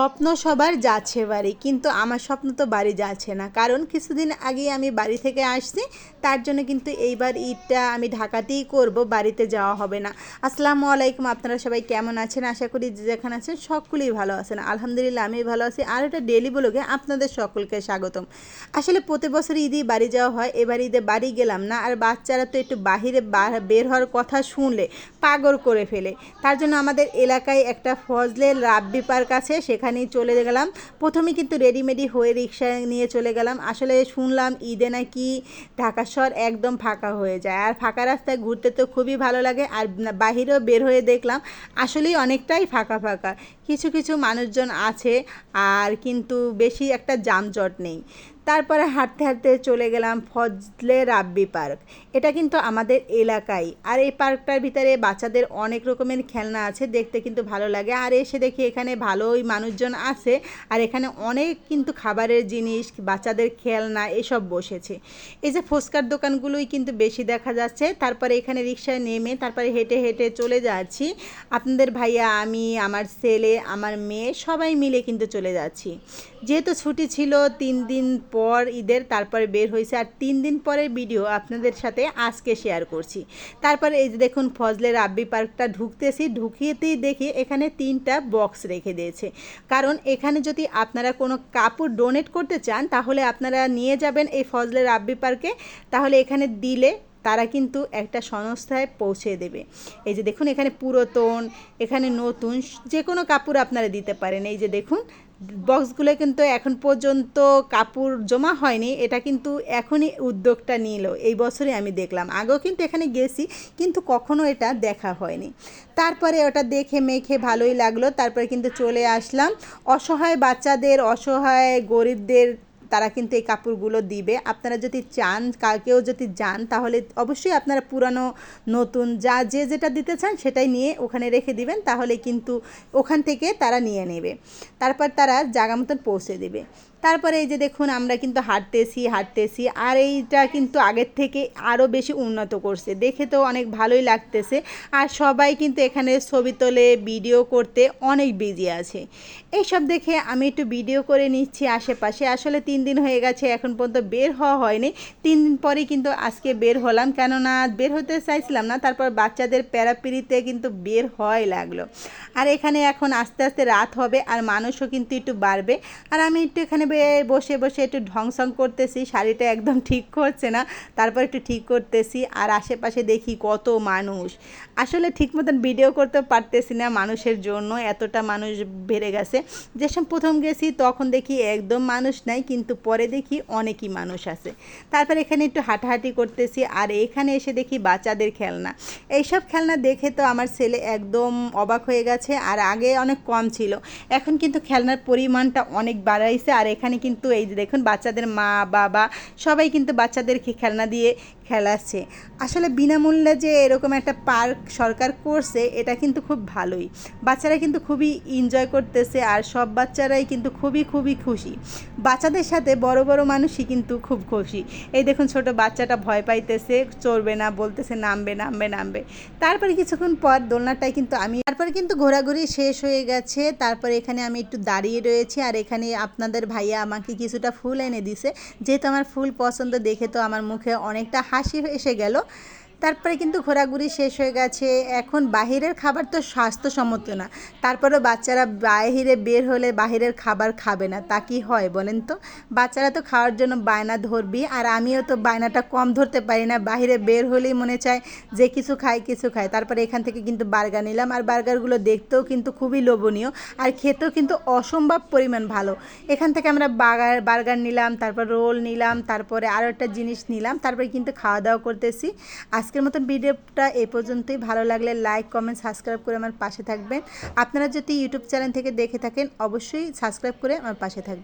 স্বপ্ন সবার যাচ্ছে বাড়ি, কিন্তু আমার স্বপ্ন তো বাড়ি যাচ্ছে না। কারণ কিছুদিন আগে আমি বাড়ি থেকে আসছি, তার জন্য কিন্তু এইবার ঈদটা আমি ঢাকাতেই করব, বাড়িতে যাওয়া হবে না। আসসালামু আলাইকুম, আপনারা সবাই কেমন আছেন? আশা করি যে যেখানে আছেন সকলেই ভালো আছেন। আলহামদুলিল্লাহ আমি ভালো আছি। আর এটা ডেলি ব্লগে আপনাদের সকলকে স্বাগতম। আসলে প্রতি বছর ঈদই বাড়ি যাওয়া হয়, এবার ঈদে বাড়ি গেলাম না, আর বাচ্চারা তো একটু বাহিরে বের হওয়ার কথা শুনলে, পাগল করে ফেলে। তার জন্য আমাদের এলাকায় একটা ফজলে রাব্বি পার্ক আছে সেখানেই চলে গেলাম। প্রথমে কিন্তু রেডিমেডি হয়ে রিক্সা নিয়ে চলে গেলাম। আসলে শুনলাম ঈদে নাকি ঢাকা শহর একদম ফাঁকা হয়ে যায়। আর ফাঁকা রাস্তায় ঘুরতে তো খুবই ভালো লাগে। আর বাহিরেও বের হয়ে দেখলাম, আসলেই অনেকটাই ফাঁকা ফাঁকা। কিছু কিছু মানুষজন আছে, আর কিন্তু বেশি একটা যানজট নেই। তারপরে হাঁটতে হাঁটতে চলে গেলাম ফজলে রাব্বি পার্ক। এটা কিন্তু আমাদের এলাকায় আর এই পার্কটার ভিতরে বাচ্চাদের অনেক রকমের খেলনা আছে, দেখতে কিন্তু ভালো লাগে। আর এসে দেখি এখানে ভালোই মানুষজন আছে, আর এখানে অনেক কিন্তু খাবারের জিনিস, বাচ্চাদের খেলনা, এসব বসেছে। এই যে ফুচকার দোকানগুলোই কিন্তু বেশি দেখা যাচ্ছে। তারপরে এখানে রিক্সায় নেমে তারপরে হেঁটে হেঁটে চলে যাচ্ছি। আপনাদের ভাইয়া, আমি, আমার ছেলে, আমার মেয়ে সবাই মিলে কিন্তু চলে যাচ্ছি। যেহেতু ছুটি ছিল তিন দিন পর ঈদের, তারপরে বের হয়েছে আর তিন দিন পরের ভিডিও আপনাদের সাথে আজকে শেয়ার করছি। তারপরে এই যে দেখুন ফজলের আব্বি পার্কটা ঢুকতেছি, ঢুকিয়েতেই দেখি এখানে তিনটা বক্স রেখে দিয়েছে। কারণ এখানে যদি আপনারা কোনো কাপড় ডোনেট করতে চান, তাহলে আপনারা নিয়ে যাবেন এই ফজলের আব্বি পার্কে। তাহলে এখানে দিলে তারা কিন্তু একটা সংস্থায় পৌঁছে দেবে। এই যে দেখুন, এখানে পুরাতন, এখানে নতুন যে কোনো কাপড় আপনারা দিতে পারেন। এই যে দেখুন বক্সগুলো কিন্তু এখন পর্যন্ত কাপড় জমা হয়নি, এটা কিন্তু এখনই উদ্যোগটা নিল। এই বছরে আমি দেখলাম। আগেও কিন্তু এখানে গেছি, কিন্তু কখনো এটা দেখা হয়নি। তারপরে ওটা দেখে মেখে ভালোই লাগল, তারপরে কিন্তু চলে আসলাম। অসহায় বাচ্চাদের, অসহায় গরিবদের তারা কিন্তু এই কাপড়গুলো দিবে। আপনারা যদি চান কাকেও যদি যান, তাহলে অবশ্যই আপনারা পুরানো, নতুন, যা, যে যেটা দিতে চান সেটাই নিয়ে ওখানে রেখে দিবেন, তাহলে কিন্তু ওখান থেকে তারা নিয়ে নেবে। তারপর তারা জায়গা মতন পৌঁছে দেবে। তারপরে এই যে দেখুন, আমরা কিন্তু হাঁটতেছি হাঁটতেছি, আর এইটা কিন্তু আগের থেকে আরও বেশি উন্নত করছে। দেখে তো অনেক ভালোই লাগতেছে। আর সবাই কিন্তু এখানে ছবি তোলে, ভিডিও করতে অনেক বিজি আছে। এইসব দেখে আমি একটু ভিডিও করে নিচ্ছি আশেপাশে। আসলে তিন দিন হয়ে গেছে, এখন পর্যন্ত বের হওয়া হয়নি। তিন দিন পরে কিন্তু আজকে বের হলাম। কেননা বের হতে চাইছিলাম না, তারপর বাচ্চাদের প্যারাপিরিতে কিন্তু বের হয় লাগল। আর এখানে এখন আস্তে আস্তে রাত হবে, আর মানুষও কিন্তু একটু বাড়বে। আর আমি একটু এখানে বে- বসে বসে একটু ঢংসং করতেছি, শাড়িটা একদম ঠিক করছে না, তারপর একটু ঠিক করতেছি, আর আশেপাশে দেখি কত মানুষ। আসলে ঠিক মতন ভিডিও করতে পারতেছি না মানুষের জন্য, এতটা মানুষ বেড়ে গেছে। যেসব প্রথম গেছি, তখন দেখি একদম মানুষ নাই, কিন্তু পরে দেখি অনেকই মানুষ আছে। তারপর এখানে একটু হাঁটাহাঁটি করতেছি, আর এখানে এসে দেখি বাচ্চাদের খেলনা। এইসব খেলনা দেখে তো আমার ছেলে একদম অবাক হয়ে গেছে, আর আগে অনেক কম ছিল। এখন কিন্তু খেলনার পরিমাণটা অনেক বাড়াইছে, আর এখানে কিন্তু এই যে দেখুন বাচ্চাদের মা বাবা সবাই কিন্তু বাচ্চাদেরকে খেলনা দিয়ে খেলাচ্ছে আসলে বিনামূল্যে যে এরকম একটা পার্ক সরকার করছে, এটা কিন্তু খুব ভালোই। বাচ্চারা কিন্তু খুবই এনজয় করতেছে আর সব বাচ্চারাই কিন্তু খুবই খুবই খুশি। বাচ্চাদের সাথে বড় বড় মানুষই কিন্তু খুব খুশি। এই দেখুন ছোট বাচ্চাটা ভয় পাইতেছে, চড়বে না, বলতেছে নামবে নামবে নামবে। তারপরে কিছুক্ষণ পর দোলনাটায় কিন্তু আমি, তারপরে কিন্তু ঘোরাঘুরি শেষ হয়ে গেছে। তারপরে এখানে আমি একটু দাঁড়িয়ে রয়েছি আর এখানে আপনাদের ভাইয়া আমাকে কিছুটা ফুল এনে দিছে। যেহেতু আমার ফুল পছন্দ, দেখে তো আমার মুখে অনেকটা হাসি এসে গেল। তারপরে কিন্তু ঘোরাঘুরি শেষ হয়ে গেছে। এখন বাহিরের খাবার তো স্বাস্থ্যসম্মত না। তারপরেও বাচ্চারা বাইরে বের হলে বাহিরের খাবার খাবে না। তা কি হয় বলেন তো? বাচ্চারা তো খাওয়ার জন্য বায়না ধরবি আর আমিও তো বায়নাটা কম ধরতে পারি না। বাহিরে বের হলেই মনে চায় যে কিছু খাই কিছু খাই তারপরে এখান থেকে কিন্তু বার্গার নিলাম। আর বার্গারগুলো দেখতেও কিন্তু খুবই লোভনীয়। আর খেতেও কিন্তু অসম্ভব পরিমাণ ভালো। এখান থেকে আমরা বার্গার বার্গার নিলাম, তারপর রোল নিলাম, তারপরে আরও একটা জিনিস নিলাম। তারপরে কিন্তু খাওয়া দাওয়া করতেছি আজকের মতন ভিডিওটা এই পর্যন্তই। ভালো লাগলে লাইক কমেন্ট সাবস্ক্রাইব করে আমার পাশে থাকবেন। আপনারা যদি ইউটিউব চ্যানেল থেকে দেখে থাকেন, অবশ্যই সাবস্ক্রাইব করে আমার পাশে থাকবেন।